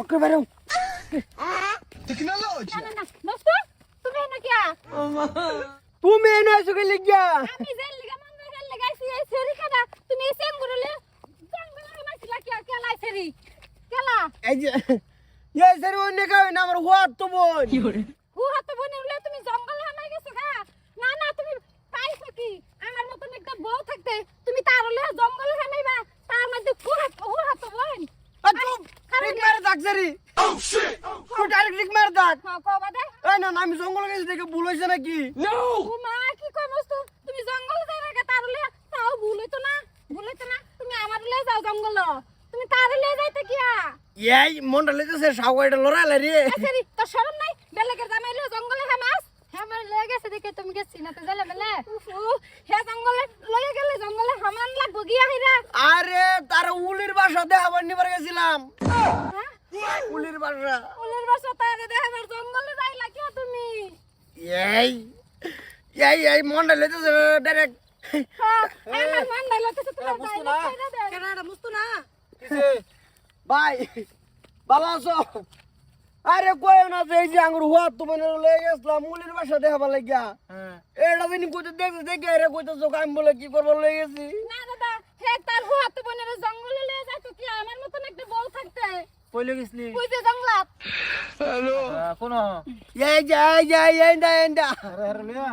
ওকে বেরো না না না। দোস্ত তুমি না কিয়া তুমি এনে আছো কে লিখিয়া আমি জেল লিগা মন্দ জেল লাগাইছি এই সেরি খানা তুমি এই সেম গুরলে জঙ্গলে মাছিলা কিয়া কেলাই সেরি কেলা এই যে এই স্যার অন্য কাউ না আমার হাত তো বোন। বনে তুমি জঙ্গলে হামাই গেছো গা? না না তুমি পাইছো কি আমার মতন একটা বউ থাকতে তুমি তার হলে জঙ্গলে হামাইবা তার মধ্যে হু হাত হু হাত বোন আর চুপ সারি ও ডাইরেক্ট লিখ মারে দাগ। হ্যাঁ কবা দে এই না আমি জঙ্গল গেছি দেখে ভুল হয়েছে নাকি? ও মা কি কই মস্ত তুমি জঙ্গলে যাই রাখা তার হলে তাও ভুল হইতো না ভুল হইতো না। তুমি আমার হলে যাও জঙ্গল। তুমি তার হলে যাইতে কিয়া? এই মনটা লেগেছে সাওয়াইটা লড়াইলা রে। আচ্ছা তোর শরম নাই? বেলেগের জামাই লো জঙ্গলে হামাস? হামার লয়ে গেছে দেখে তুমি গেছি না তো জালে মেলে হে জঙ্গলে লয়ে গেলে জঙ্গলে হামান লাগবো গিয়া হিরা। আরে তার উলির বাসা দেখাবার নিবার গেছিলাম। উলির বাসা। উলের বাসা তারে দেখাবার জঙ্গলে যাইলা কিয়া তুমি? এই এই এই মনটা লেগেছে ডাইরেক্ট হ্যাঁ, মন লাগতেছে তোমার বুঝতো যাইলা না? কইরা দে কেনাডা না ভাই ভালো আছো? আরে কই না যে এই যে আঙ্গুর হুয়া তুমি লয়ে গেছিলাম মুলির বাসা দেখাবার লাগিয়া। এটা দিন কইতে দেখতে দেখে আরে কইতে চোখ আমি বলে কি করবার লয়ে গেছি? না দাদা হে তার হুয়াত বোনের জঙ্গলে লয়ে যাইতো কি আমার মতন একটা বউ থাকতে? কইলে গেছলি বুঝতে জঙ্গলাত কোন এই যে এই যে এই দা এই দা আরে আরে লিয়া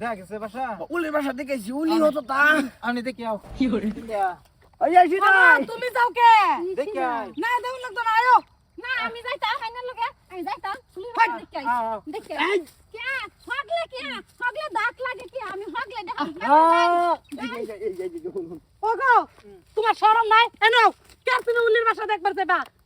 দেখা গেছে বাসা উলির বাসা দেখেছি উলি হতো তা আমি দেখি আও ওই আসি না তুমি যাও কে দেখি না দেউ লাগতো না আয়ো না আমি যাইতা হাইনা লগে আমি যাইতা দেখি আও, আও। দেখি কে হগলে কে হগলে দাগ লাগে কি আমি হগলে দেখ ওগো তোমার শরম নাই এনো কে তুমি উলির বাসা দেখবার যাবা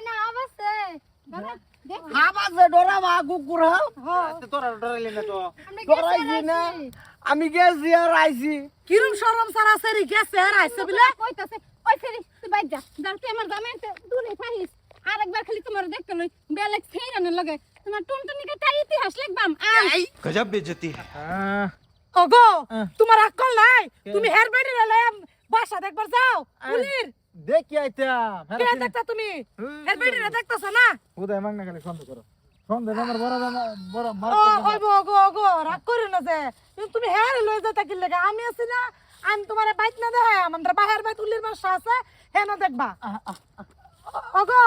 না হ্যাঁ। আমি গেছি কিরম শরম সারা খালি তোমার দেখতে লই। বেলেক সেইরানে লাগে। তোমার টুনটুনিকে ইতিহাস লিখবাম আই গজব বেজতি হ্যাঁ। আকল নাই? তুমি হেয়ার বেডি লয়ে বাসা দেখবার যাও। দেখি আইতাম। কেন দেখতা তুমি? হের বেডি দেখতাছ না? উদয় মাগনা খালি সন্দেহ করো। সন্দেহ আমার বড় বড় মার ও ওইবো গো গো রাগ করো না যে। তুমি হেয়ার লয়ে যাতা কি লাগে? আমি আছি না আমি তোমারে বাইক না দেখাই আমাদের বাহার বাইত উলির বাসা আছে হেন দেখবা। ওগো।